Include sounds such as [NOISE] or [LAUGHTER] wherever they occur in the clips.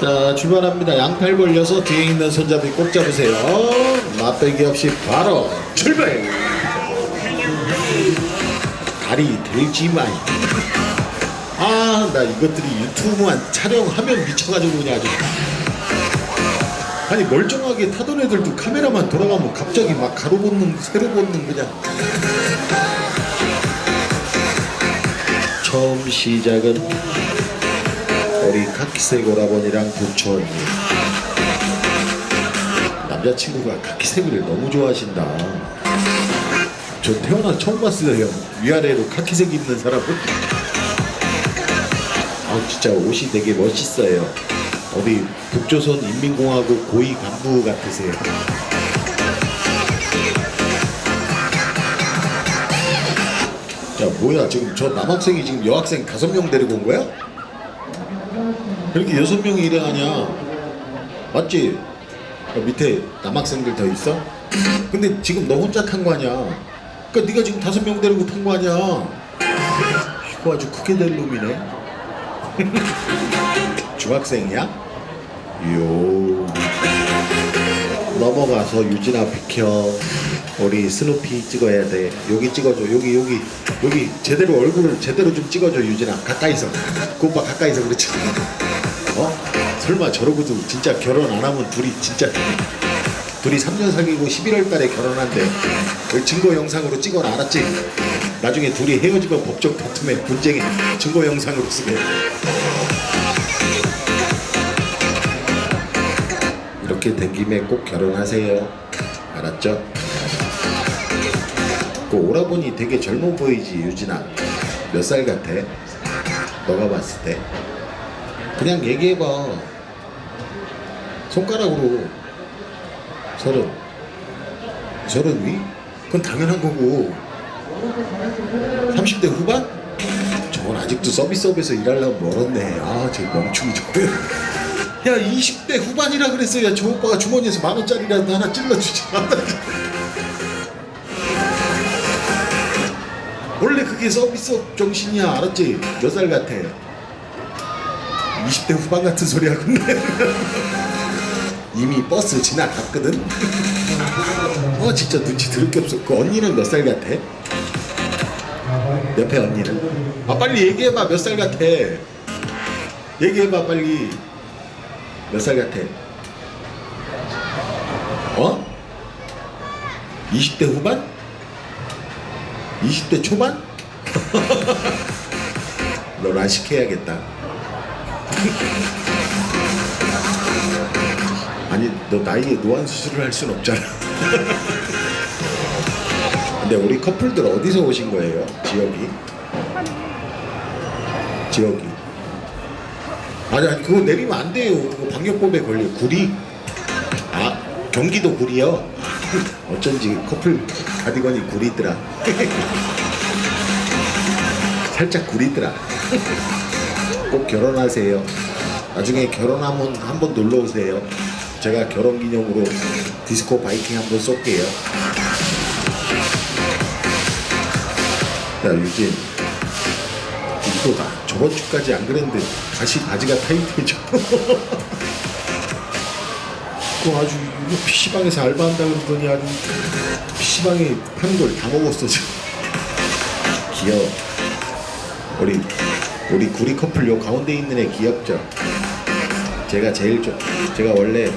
자 출발합니다. 양팔 벌려서 뒤에 있는 손잡이 꼭 잡으세요. 맛배기 없이 바로 출발! 다리 들지마 아나 이것들이 유튜브만 촬영하면 미쳐가지고 그냥 아주. 아니 멀쩡하게 타던 애들도 카메라만 돌아가면 갑자기 막 가로 본능 세로 본능 그냥. 처음 시작은 우리 카키색 오라버니랑 언니 남자친구가 카키색을 너무 좋아하신다. 저 태어나 처음 봤어요 위아래로 카키색 입는 사람은? 아 진짜 옷이 되게 멋있어요. 어디 북조선 인민공화국 고위 간부 같으세요. 야 뭐야 지금 저 남학생이 지금 여학생 다섯 명 데리고 온 거야? 이렇게 여섯 명이 일행하냐? 맞지? 야, 밑에 남학생들 더 있어? 근데 지금 너 혼자 탄 거 아니야? 그러니까 네가 지금 다섯 명 데리고 탄 거 아니야? 이거 아주 크게 될 놈이네. [LAUGHS] 중학생이야? 요 넘어가서 유진아 비켜. 우리 스누피 찍어야 돼. 여기 찍어줘. 여기 여기 여기 제대로 얼굴을 제대로 좀 찍어줘 유진아. 가까이서. 그 오빠 가까이서 그렇지. 어? 설마 저러고도 진짜 결혼 안 하면 둘이 진짜 둘이 3년 사귀고 11월 달에 결혼한대. 그 증거 영상으로 찍어놔 알았지? 나중에 둘이 헤어지면 법적 다툼에 분쟁에 증거 영상으로 쓰게. 이렇게 된 김에 꼭 결혼하세요. 알았죠? 그 오라버니 되게 젊어 보이지 유진아. 몇 살 같아? 너가 봤을 때. 그냥 얘기해봐. 손가락으로 서른. 서른 위? 그건 당연한 거고. 30대 후반? 저건 아직도 서비스업에서 일하려면 멀었네. 아, 저 멍충이 저거. 야, 20대 후반이라 그랬어 야 저 오빠가 주머니에서 만 원짜리라도 하나 찔러주지. [LAUGHS] 원래 그게 서비스업 정신이야. 알았지? 몇 살 같아? 20대 후반 같은 소리 하고 있네. 이미 버스 지나갔거든. 어 진짜 눈치 드럽게 없어. 그 언니는 몇 살 같아? 옆에 언니는? 아 빨리 얘기해봐 몇 살 같아? 얘기해봐 빨리 몇 살 같아? 어? 20대 후반? 20대 초반? [LAUGHS] 너 라식해야겠다. 아니 너 나이에 노안 수술을 할 순 없잖아. 근데 우리 커플들 어디서 오신 거예요? 지역이? 지역이? 아니 아니 그거 내리면 안 돼요. 그거 방역법에 걸려. 구리? 아 경기도 구리요? 어쩐지 커플 가디건이 구리더라. [LAUGHS] 살짝 구리더라. 꼭 결혼하세요. 나중에 결혼하면 한번 놀러 오세요. 제가 결혼 기념으로 디스코 바이킹 한번 쏠게요. 야 유진, 이거 나 저번 주까지 안 그랬는데 다시 바지가 타이트해져. [LAUGHS] 그거 아주 이거 PC방에서 알바한다 그러더니 아주 PC방에 파는 걸 다 먹었어 지금. 귀여워. 우리 우리 구리 커플 요 가운데 있는 애 귀엽죠? 제가 제일 좋 제가 원래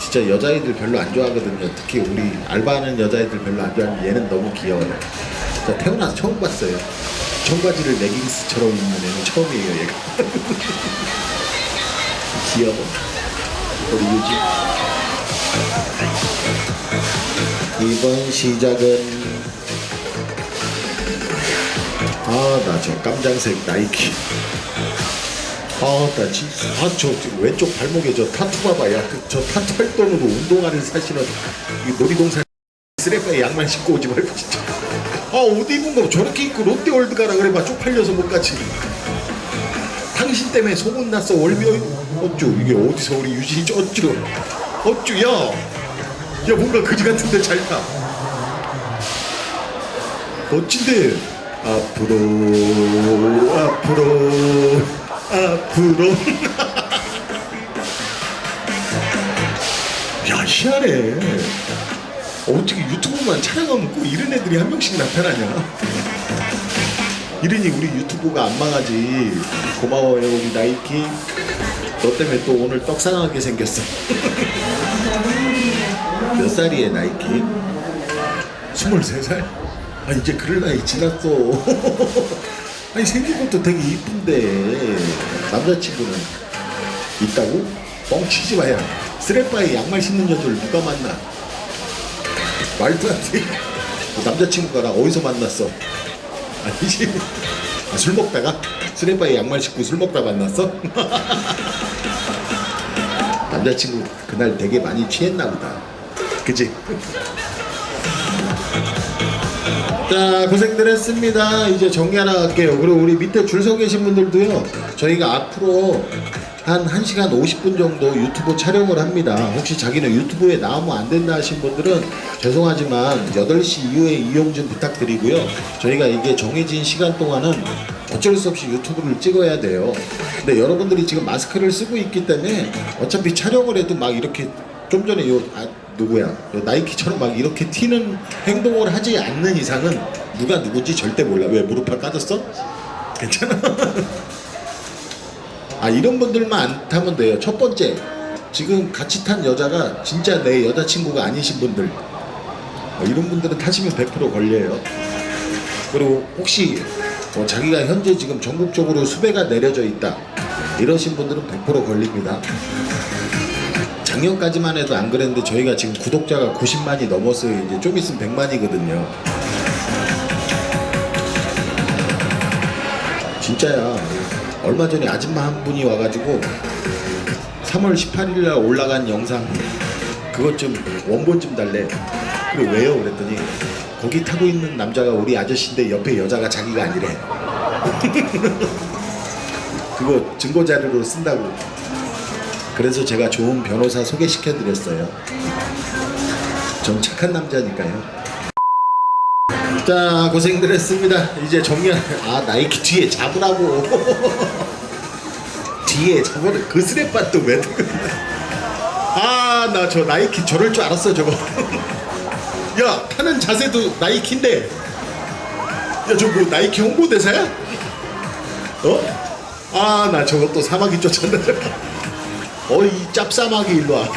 진짜 여자애들 별로 안 좋아하거든요. 특히 우리 알바하는 여자애들 별로 안 좋아하는데 얘는 너무 귀여워요. 저 태어나서 처음 봤어요. 청바지를 레깅스처럼 입는 애는 처음이에요, 얘가. [LAUGHS] 귀여워. 우리 유지. 이번 시작은 아 나 저 깜장색 나이키. 아나 진짜 아저 왼쪽 발목에 저 타투 봐봐. 야저 타투 할 돈으로 운동화를 사시는 이 놀이동산 쓰레빠에 양말 신고 오지 말고 진짜. 아옷 입은 거 저렇게 입고 롯데월드 가라 그래 봐. 쪽팔려서 못 가지 당신 때문에 소문났어. 월미 어쭈 이게 어디서 우리 유진이 저 어쭈. 어쭈 야야 뭔가 그지 같은데 잘타. 멋진데 앞으로 앞으로 앞으로 [LAUGHS] 희한해. 어떻게 유튜브만 촬영하면 꼭 이런 애들이 한 명씩 나타나냐? 이러니 우리 유튜브가 안 망하지. 고마워요 우리 나이키. 너 때문에 또 오늘 떡상하게 생겼어. [LAUGHS] 몇 살이에 나이키? 23살? 아 이제 그럴 나이 지났어. [LAUGHS] 아니 생긴 것도 되게 이쁜데 남자친구는 있다고? 뻥치지 마야. 쓰레빠에 양말 신는 여자를 누가 만나? 말도 안 돼. 그 [LAUGHS] 남자친구가 나 어디서 만났어? 아니지. 아, 술 먹다가? 쓰레빠에 양말 신고 술 먹다 만났어? [LAUGHS] 남자친구 그날 되게 많이 취했나 보다. 그지? 자 고생들 했습니다. 이제 정리 하나 갈게요. 그리고 우리 밑에 줄 서 계신 분들도요 저희가 앞으로 한 1시간 50분 정도 유튜브 촬영을 합니다. 혹시 자기는 유튜브에 나오면 안 된다 하신 분들은 죄송하지만 8시 이후에 이용 좀 부탁드리고요. 저희가 이게 정해진 시간 동안은 어쩔 수 없이 유튜브를 찍어야 돼요. 근데 여러분들이 지금 마스크를 쓰고 있기 때문에 어차피 촬영을 해도 막 이렇게 좀 전에 요 아, 누구야? 요 나이키처럼 막 이렇게 튀는 행동을 하지 않는 이상은 누가 누군지 절대 몰라. 왜 무릎을 까졌어? 괜찮아? [LAUGHS] 아 이런 분들만 안 타면 돼요. 첫 번째 지금 같이 탄 여자가 진짜 내 여자친구가 아니신 분들. 어, 이런 분들은 타시면 100% 걸려요. 그리고 혹시 뭐 자기가 현재 지금 전국적으로 수배가 내려져 있다. 이러신 분들은 100% 걸립니다 작년까지만 해도 안 그랬는데 저희가 지금 구독자가 90만이 넘었어요. 이제 좀 있으면 100만이거든요. 진짜야. 얼마 전에 아줌마 한 분이 와가지고 3월 18일 날 올라간 영상 그것 좀 원본 좀 달래. 그래 왜요? 그랬더니 거기 타고 있는 남자가 우리 아저씨인데 옆에 여자가 자기가 아니래. [LAUGHS] 그거 증거 자료로 쓴다고. 그래서 제가 좋은 변호사 소개시켜 드렸어요. 전 착한 남자니까요. 자 고생들 했습니다. 이제 정리한 아 나이키 뒤에 잡으라고 [LAUGHS] 뒤에 저거를 그 스랩바 또왜 아나 저 나이키 저럴 줄 알았어 저거 [LAUGHS] 야 타는 자세도 나이키인데 야 저 뭐 나이키 홍보대사야? 어? 아나또 사마귀 쫓았네 어이 짭싸마귀 일로 와.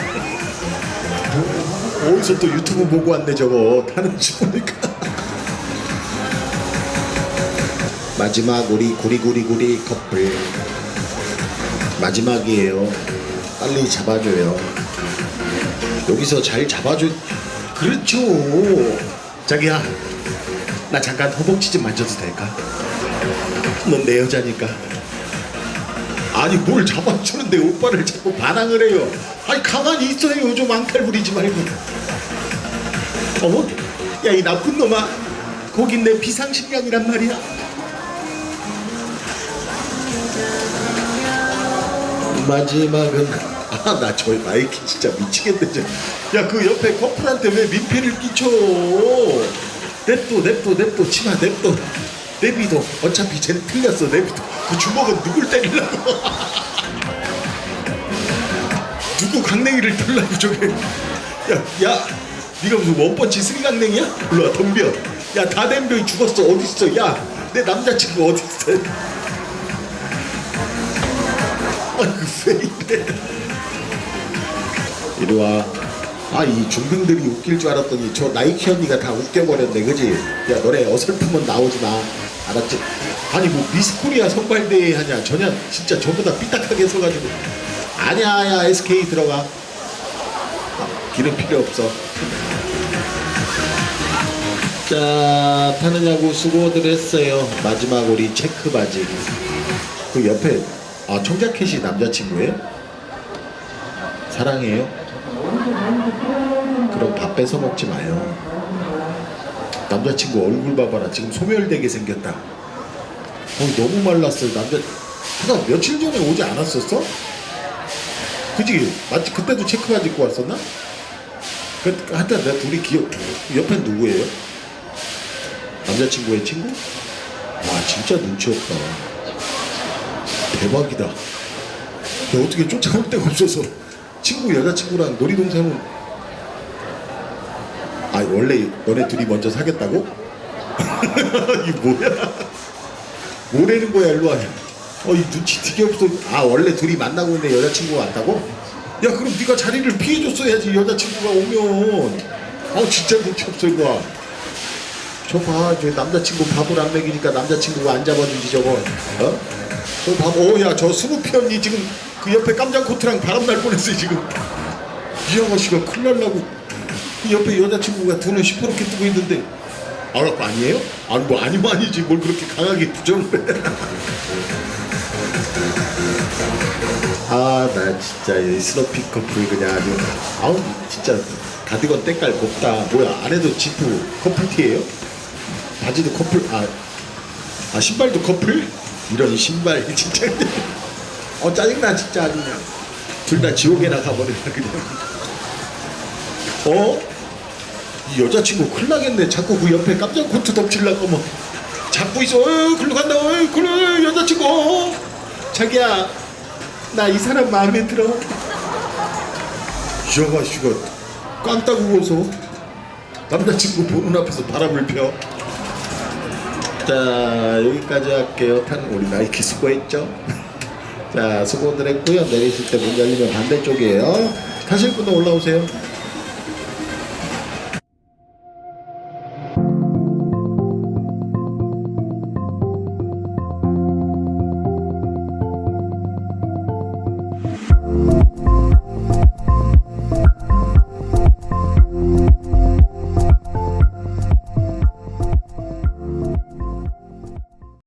어디서 또 유튜브 보고 왔네 저거. 타는 줄 보니까. 마지막 우리 구리구리구리 커플. 마지막이에요. 빨리 잡아줘요. 여기서 잘 잡아줘. 그렇죠. 자기야 나 잠깐 허벅지 좀 만져도 될까? 넌 내 여자니까 아니 뭘 잡아주는데 오빠를 자꾸 반항을 해요. 아니 가만히 있어요. 좀 앙탈 부리지 말고. 어머 야 이 나쁜 놈아. 거긴 내 비상식량이란 말이야. 마지막은 아나 저 마이키 진짜 미치겠네 야그 옆에 커플한테 왜 민폐를 끼쳐? 냅둬 냅둬 냅둬. 치마 냅둬 내비도 어차피 쟤는 틀렸어 내비도 그 주먹은 누굴 때리려고? [LAUGHS] 누구 강냉이를 털라고 저게? 야야 네가 무슨 원펀치 스리강냉이야? 일로와 덤벼. 야 다댐병이 죽었어. 어딨어? 야 내 남자친구 어딨어? 아이고 왜 이래? 이리 와. 아, 이 중병들이 웃길 줄 알았더니 저 나이키 언니가 다 웃겨버렸네, 그지? 야, 너네 어설프면 나오지 마. 알았지? 아니, 뭐 미스코리아 선발대회 하냐? 전혀 진짜 저보다 삐딱하게 서가지고. 아니야, 야, SK 들어가. 아, 기름 필요 없어. 자, 타느냐고 수고들 했어요. 마지막 우리 체크 바지. 그 옆에, 아, 청자켓이 남자친구예요? 사랑해요? 그럼 밥 뺏어 먹지 마요. 남자친구 얼굴 봐봐라. 지금 소멸되게 생겼다. 어, 너무 말랐어요. 남자, 그가 며칠 전에 오지 않았었어? 그지? 맞지? 그때도 체크바지 입고 왔었나? 그, 하여튼 내가 둘이 기억, 옆엔 누구예요? 남자친구의 친구? 와, 진짜 눈치 없다. 대박이다. 너 어떻게 쫓아올 데가 없어서 친구 여자친구랑 놀이동산 을 원래 너네 둘이 먼저 사귀었다고? [LAUGHS] 이 뭐야? 뭐라는 거야 일로 와. 어이 눈치 되게 없어. 아 원래 둘이 만나고 있는데 여자친구가 왔다고? 야 그럼 네가 자리를 피해줬어야지 여자친구가 오면. 아 진짜 눈치 없어 이거. 저봐 저 남자친구 밥을 안 먹이니까 남자친구가 안 잡아주지 저거. 어? 저 바보 야저 스누피 언니 지금 그 옆에 깜장 코트랑 바람 날 뻔했어요 지금. 이 아가씨가 큰일 날라고 그 옆에 여자친구가 눈을 시퍼렇게 뜨고 있는데 알았고 아니에요? 아니 뭐 아니면 아니지 뭘 그렇게 강하게 부정을 해. 아나 진짜 이 스노피 커플 그냥 아주 아우 진짜 가디건 때깔 곱다 뭐야 안에도 지프 커플티예요? 바지도 커플 아, 아 신발도 커플? 이런 신발 [LAUGHS] 진짜 어 짜증나 진짜 아주 그냥 둘 다 지옥에 나 가버리나 그냥 어? 이 여자친구 큰일 나겠네 자꾸 그 옆에 깜짝 코트 덮치려고 뭐 잡고 있어 어이 글로 간다 어이 그래 여자친구 어? 자기야 나 이 사람 마음에 들어 이 아가씨가 깡따 구워서 남자친구 보는 앞에서 바람을 펴. 자 여기까지 할게요. 편 우리 나이키 수고했죠? [LAUGHS] 자 수고들 했고요. 내리실 때 문 열리면 반대쪽이에요. 타실 분은 올라오세요.